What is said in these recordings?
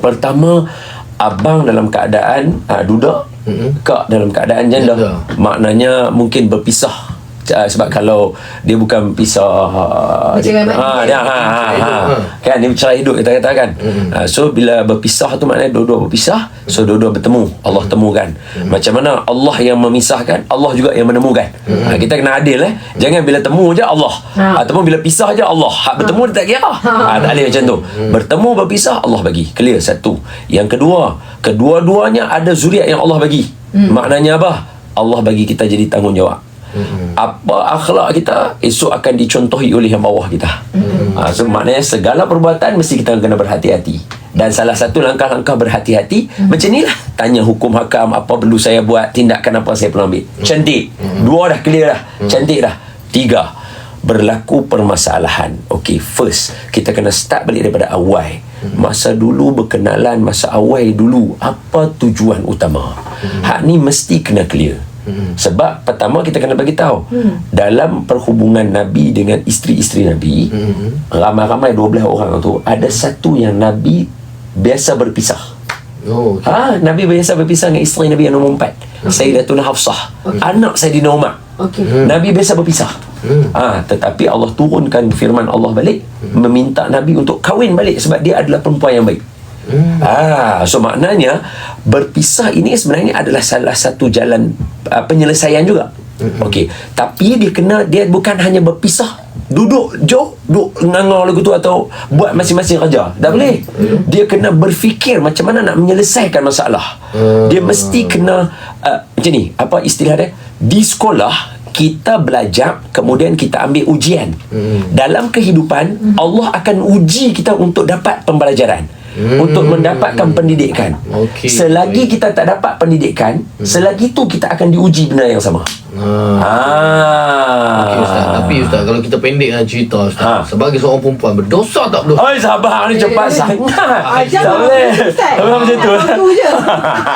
Pertama abang dalam keadaan uh, duduk, mm-hmm. kak dalam keadaan janda. Janda. Maknanya mungkin berpisah. Uh, sebab kalau dia bukan pisah uh, Bercerai dia, ha, dia, ha, ha, ha, kan dia bercerai hidup kita kata kan. Uh, so bila berpisah tu maknanya dua-dua berpisah so dua-dua bertemu Allah temukan. Macam mana Allah yang memisahkan Allah juga yang menemukan. Ha, kita kena adil eh. Jangan bila temu je Allah. Ha. ataupun bila pisah je Allah. Hak bertemu dia tak kira. Ha, tak boleh macam tu. Bertemu berpisah Allah bagi. Clear satu. Yang kedua kedua-duanya ada zuriat yang Allah bagi. Maknanya apa? Allah bagi kita jadi tanggungjawab apa akhlak kita esok akan dicontohi oleh yang bawah kita. Ha, so maknanya segala perbuatan mesti kita kena berhati-hati. Dan salah satu langkah-langkah berhati-hati macam ni lah tanya hukum hakam apa perlu saya buat tindakan apa saya perlu ambil. Cantik. Dua dah clear dah. Cantik dah. Tiga berlaku permasalahan. Okey first kita kena start balik daripada awal. Masa dulu berkenalan masa awal dulu apa tujuan utama? Hak ni mesti kena clear sebab pertama kita kena bagi tahu dalam perhubungan Nabi dengan isteri-isteri Nabi ramai-ramai 12 orang tu ada satu yang Nabi biasa berpisah. Oh, ha? Nabi biasa berpisah dengan isteri Nabi yang nombor 4 Sayyidatuna Hafsah anak Sayyidina Umar. Okey. Nabi biasa berpisah. Ha, tetapi Allah turunkan firman Allah balik meminta Nabi untuk kahwin balik sebab dia adalah perempuan yang baik Ah, so maknanya berpisah ini sebenarnya adalah salah satu jalan uh, penyelesaian juga. Okey, tapi dia kena dia bukan hanya berpisah duduk jauh duduk ngangau lagu tu atau buat masing-masing kerja. Tak boleh. Dia kena berfikir macam mana nak menyelesaikan masalah. Dia mesti kena uh, macam ni, apa istilah dia? Di sekolah kita belajar kemudian kita ambil ujian. Dalam kehidupan Allah akan uji kita untuk dapat pembelajaran. Untuk mendapatkan pendidikan. Okey. Selagi kita tak dapat pendidikan, selagi tu kita akan diuji benda yang sama. Ha. Ah. Okay, Ustaz. Tapi Ustaz, kalau kita pendekkan cerita Ustaz, Ha. sebagai seorang perempuan, berdosa tak berdosa? Oi sabar ni cepat sangat. Ajar Tak boleh. Ustaz. Tak macam tu. Tu je.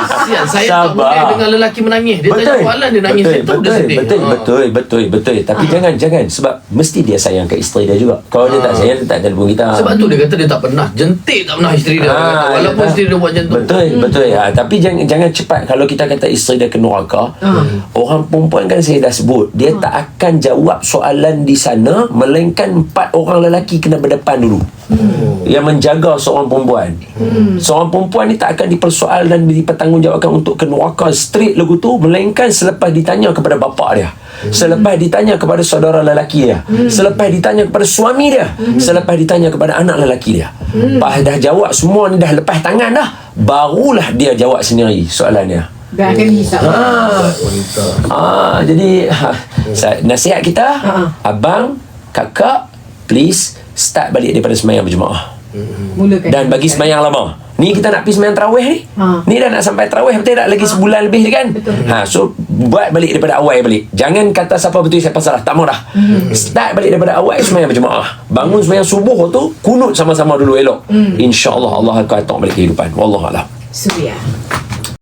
Kesian, saya tak Sabar. boleh dengar lelaki menangis. Dia tanya soalan, dia nangis. betul, saya tahu dia betul, sedih. betul, Ha. betul, betul, betul. Tapi jangan, jangan. Sebab mesti dia sayang ke isteri dia juga. Kalau dia tak sayang, dia tak telefon kita. Sebab tu dia kata dia tak pernah jentik tak pernah isteri dia. Ah, Walaupun ya, isteri dia buat macam tu. Betul, betul. Ha, tapi jangan jangan cepat kalau kita kata isteri dia ke neraka. Orang perempuan kan saya dah sebut, dia tak akan jawab soalan di sana melainkan empat orang lelaki kena berdepan dulu. Yang menjaga seorang perempuan. Seorang perempuan ni tak akan dipersoal dan dipertanggungjawabkan untuk ke neraka straight lagu tu melainkan selepas ditanya kepada bapa dia. Selepas ditanya kepada saudara lelaki dia. Selepas ditanya kepada suami dia. Selepas ditanya kepada anak lelaki dia. Pas dah jawab semua ni dah lepas tangan dah. Barulah dia jawab sendiri soalan dia. Dan akan dihisap. Ah, Wanita. ah jadi ha, nasihat kita, Ha. abang, kakak, please start balik daripada semayang berjemaah. Mulakan. Dan bagi semayang lama. Ni kita nak pergi semayang tarawih ni. Ha. Ni dah nak sampai tarawih betul tak? Lagi sebulan lebih kan? Betul. Ha, so buat balik daripada awal balik. Jangan kata siapa betul siapa salah. Tak mau dah. Start balik daripada awal semayang berjemaah. Bangun semayang subuh tu kunut sama-sama dulu elok. InsyaAllah Allah akan atok balik kehidupan. Wallahualam. Suria.